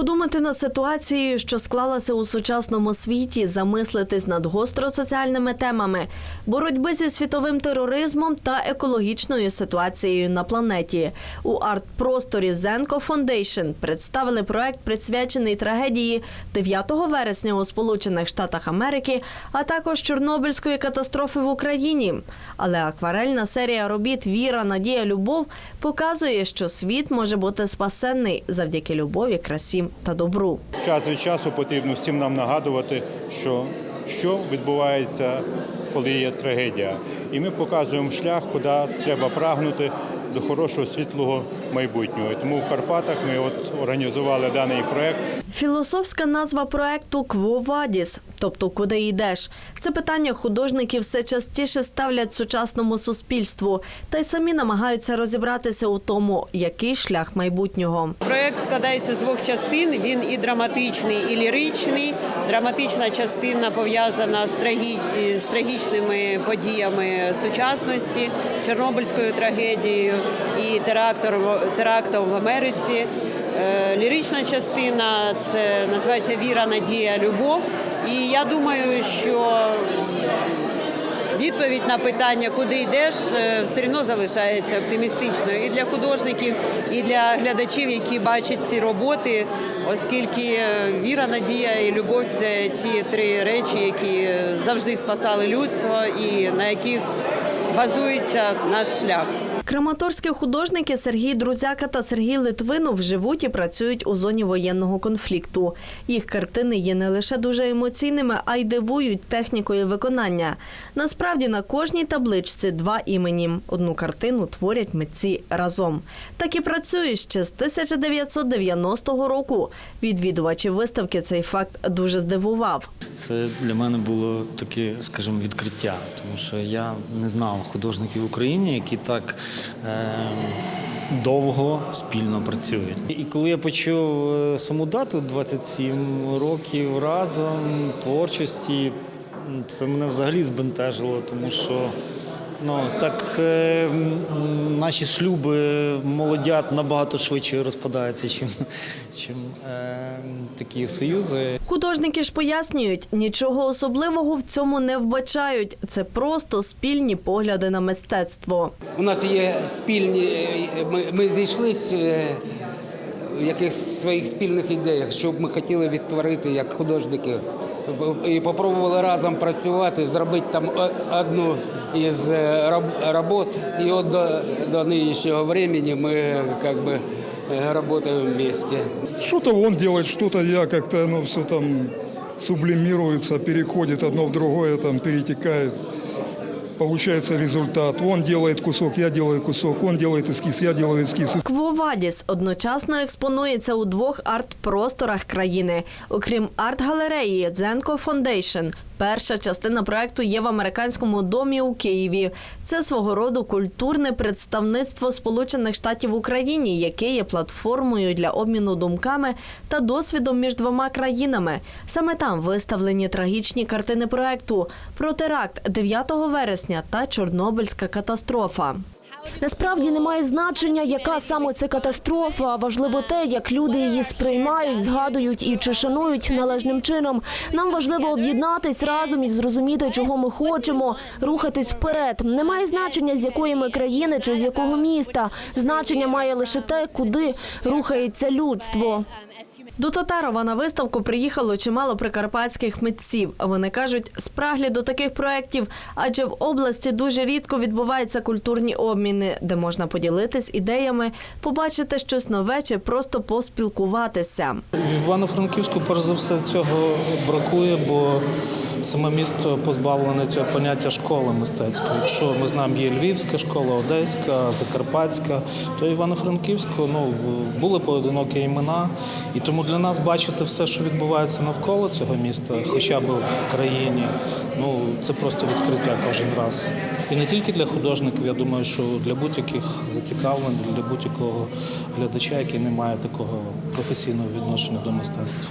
Подумати над ситуацією, що склалася у сучасному світі, замислитись над гостросоціальними темами, боротьби зі світовим тероризмом та екологічною ситуацією на планеті. У арт-просторі Зенко Foundation представили проект, присвячений трагедії 9 вересня у Сполучених Штатах Америки, а також Чорнобильської катастрофи в Україні. Але акварельна серія робіт Віра, Надія, Любов показує, що світ може бути спасенний завдяки любові, красі та добру. Час від часу потрібно всім нам нагадувати, що, що відбувається, коли є трагедія. І ми показуємо шлях, куди треба прагнути до хорошого світлого майбутнього. Тому в Карпатах ми от організували даний проект. Філософська назва проекту «Кво Вадіс», тобто куди йдеш. Це питання художники все частіше ставлять сучасному суспільству, та й самі намагаються розібратися у тому, який шлях майбутнього. Проект складається з двох частин. Він і драматичний, і ліричний. Драматична частина пов'язана з, трагі... з трагічними подіями сучасності, Чорнобильською трагедією і терактом, терактом в Америці. Е, Лірична частина це називається Віра, Надія, Любов. І я думаю, що Відповідь на питання, куди йдеш, е, все одно залишається оптимістичною і для художників, і для глядачів, які бачать ці роботи, оскільки е, віра, надія і любов це ті три речі, які завжди спасали людство і на яких базується наш шлях. Краматорські художники Сергій Друзяка та Сергій Литвинов живуть і працюють у зоні воєнного конфлікту. Їх картини є не лише дуже емоційними, а й дивують технікою виконання. Насправді на кожній табличці два імені. Одну картину творять митці разом. Так і працюють ще з 1990 року. Відвідувачів виставки цей факт дуже здивував. Це для мене було таке, скажімо, відкриття, тому що я не знав художників в Україні, які так довго спільно працюють. І коли я почув е, саму дату 27 років разом творчості, це мене взагалі збентежило, тому що. Ну так е, наші шлюби молодят набагато швидше розпадаються, чим, чим е, такі союзи. Художники ж пояснюють, нічого особливого в цьому не вбачають. Це просто спільні погляди на мистецтво. У нас є спільні, е, ми, ми зійшлись е, в якихось своїх спільних ідеях, що б ми хотіли відтворити як художники. І спробували разом працювати, зробити там одну із е, робот. І от до, до нинішнього времени ми як би е, працюємо вместе. Что-то он делает, что-то я как-то, оно все там сублимируется, переходит одно в другое, там перетекает. Получается результат. Он делает кусок, я делаю кусок, он делает эскиз, я делаю эскиз. Квовадіс одночасно експонується у двох арт-просторах країни. Окрім арт-галереї Дзенко Фондейшн. Перша частина проекту є в американському домі у Києві. Це свого роду культурне представництво Сполучених Штатів в Україні, яке є платформою для обміну думками та досвідом між двома країнами. Саме там виставлені трагічні картини проекту про теракт 9 вересня та Чорнобильська катастрофа. Насправді немає значення, яка саме це катастрофа. Важливо те, як люди її сприймають, згадують і чи шанують належним чином. Нам важливо об'єднатись разом і зрозуміти, чого ми хочемо, рухатись вперед. Немає значення, з якої ми країни чи з якого міста. Значення має лише те, куди рухається людство. До Татарова на виставку приїхало чимало прикарпатських митців. Вони кажуть, спраглі до таких проєктів, адже в області дуже рідко відбуваються культурні обміни, де можна поділитись ідеями, побачити щось нове чи просто поспілкуватися. В Івано-Франківську, перш за все, цього бракує, бо саме місто позбавлене цього поняття школи мистецької. Якщо ми знаємо, є Львівська школа, Одеська, Закарпатська, то Івано-Франківську ну, були поодинокі імена. І тому для нас бачити все, що відбувається навколо цього міста, хоча б в країні, ну це просто відкриття кожен раз. І не тільки для художників, я думаю, що для будь-яких зацікавлених, для будь-якого глядача, який не має такого професійного відношення до мистецтва.